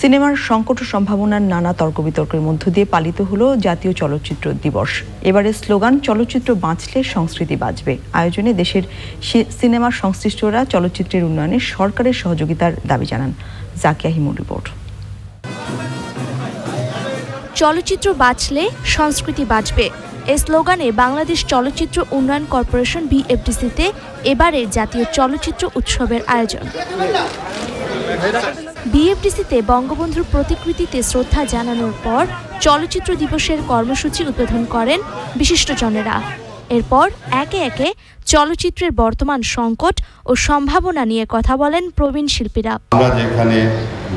সিনেমার সংকট ও সম্ভাবনার নানা তর্ক বিতর্কের মধ্য দিয়ে পালিত হলো জাতীয় চলচ্চিত্র দিবস। এবারে স্লোগান, চলচ্চিত্র বাঁচলে সংস্কৃতি বাঁচবে। আয়োজনে দেশের সিনেমার সংশ্লিষ্টরা চলচ্চিত্রের উন্নয়নে সরকারের সহযোগিতার দাবি জানান। জাকিয়া হিমুর রিপোর্ট। চলচ্চিত্র বাঁচলে সংস্কৃতি বাঁচবে। এই স্লোগানে বাংলাদেশ চলচ্চিত্র উন্নয়ন কর্পোরেশন বিএফডিসিতে এবারে জাতীয় চলচ্চিত্র উৎসবের আয়োজন। বিএফডিসিতে বঙ্গবন্ধুর প্রতিকৃতিতে শ্রদ্ধা জানানোর পর চলচ্চিত্র দিবসের কর্মসূচি উদ্বোধন করেন বিশিষ্টজনেরা। এরপর একে একে চলচ্চিত্রের বর্তমান সংকট ও সম্ভাবনা নিয়ে কথা বলেন প্রবীণ শিল্পীরা। আমরা যেখানে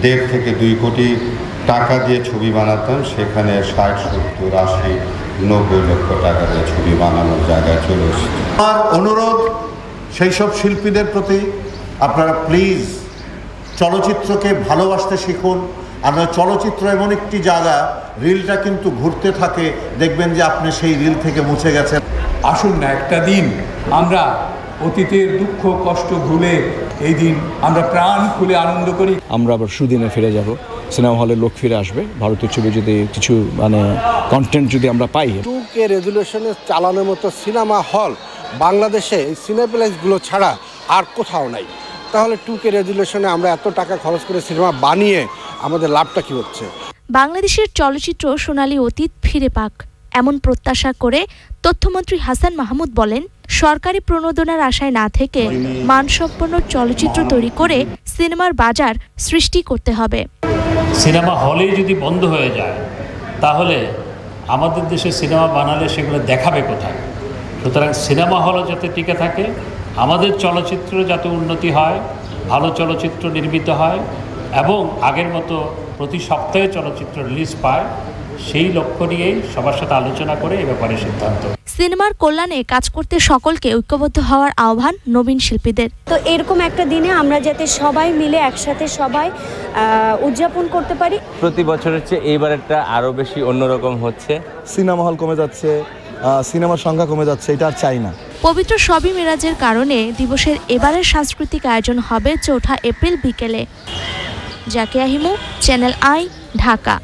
দেড় থেকে দুই কোটি টাকা দিয়ে ছবি বানাতাম, সেখানে ষাট, সত্তর, আশি, নব্বই লক্ষ টাকা দিয়ে ছবি বানানোর জায়গায় চলে এসেছে। আমার অনুরোধ, সেই সব শিল্পীদের প্রতি আপনারা প্লিজ চলচ্চিত্রকে ভালোবাসতে শিখুন। আমরা চলচ্চিত্র এমন একটি জায়গা রিলটা কিন্তু ঘুরতে থাকে। দেখবেন যে আপনি সেই রিল থেকে মুছে গেছেন। আসুন না একটা দিন আমরা অতীতের দুঃখ কষ্ট ভুলে এই দিন আমরা প্রাণ খুলে আনন্দ করি। আমরা আবার সুদিনে ফিরে যাব। সিনেমা হলের লোক ফিরে আসবে। ভারতীয় ছবি যদি কিছু মানে কন্টেন্ট যদি আমরা পাই। টু কে রেজুলেশনে চালানোর মতো সিনেমা হল বাংলাদেশে এই সিনেপ্লেক্সগুলো ছাড়া আর কোথাও নাই। তাহলে টু কে রেজুলেশনে আমরা এত টাকা খরচ করে সিনেমা বানিয়ে আমাদের লাভটা কি হচ্ছে? বাংলাদেশের চলচ্চিত্র সোনালী অতীত ফিরে পাক। এমন প্রত্যাশা করে তথ্যমন্ত্রী হাসান মাহমুদ বলেন সরকারি প্রণোদনার আশায় না থেকে মানসম্পন্ন চলচ্চিত্র তৈরি করে সিনেমার বাজার সৃষ্টি করতে হবে। সিনেমা হলেই যদি বন্ধ হয়ে যায় তাহলে আমাদের দেশে সিনেমা বানালে সেগুলো দেখাবে কোথায়? সুতরাং সিনেমা হলও যাতে টিকে থাকে আমাদের চলচ্চিত্র যাতে উন্নতি হয় ভালো চলচ্চিত্র নির্মিত হয় এবং আগের মতো প্রতি সপ্তাহে চলচ্চিত্র রিলিজ পায় সেই লক্ষ্য নিয়েই সবার সাথে আলোচনা করে এ ব্যাপারে সিদ্ধান্ত। সিনেমার কল্যাণে কাজ করতে সকলকে ঐক্যবদ্ধ হওয়ার আহ্বান নবীন শিল্পীদের। তো এরকম একটা দিনে আমরা যাতে সবাই মিলে একসাথে সবাই উদযাপন করতে পারি। প্রতি বছরের চেয়ে এইবারেরটা আরও বেশি অন্যরকম হচ্ছে। সিনেমা হল কমে যাচ্ছে সিনেমার সংখ্যা কমে যাচ্ছে এটা আর চাই না। পবিত্র সবই মেরাজের কারণে দিবসের এবারের সাংস্কৃতিক আয়োজন হবে চৌঠা এপ্রিল বিকেলে। Zakia Himu, Channel I, Dhaka.